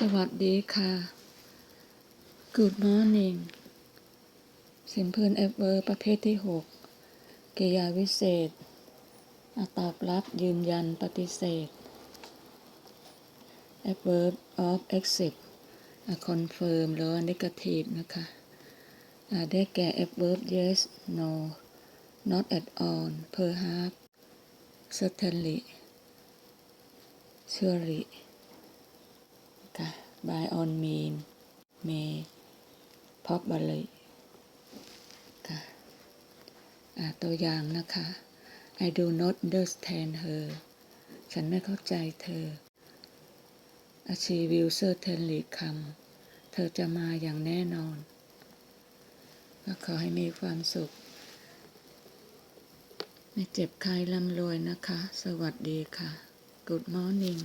สวัสดีค่ะ Good morning สิมเพินแอปเวอร์ประเภทที่ 6 กิยาวิเศษ อตอบรับยืนยันปฏิเสธ adverb of accept อะ confirm หรือ negative นะคะ ได้แก่ adverb yes no not at all perhaps certainly surely by all mean may probably ค่ะตัวอย่างนะคะ I do not understand her ฉันไม่เข้าใจเธอ she will certainly come เธอจะมาอย่างแน่นอน ก็ขอให้มีความสุข ไม่เจ็บไข้ร่ำรวยนะคะ สวัสดีค่ะ Good morning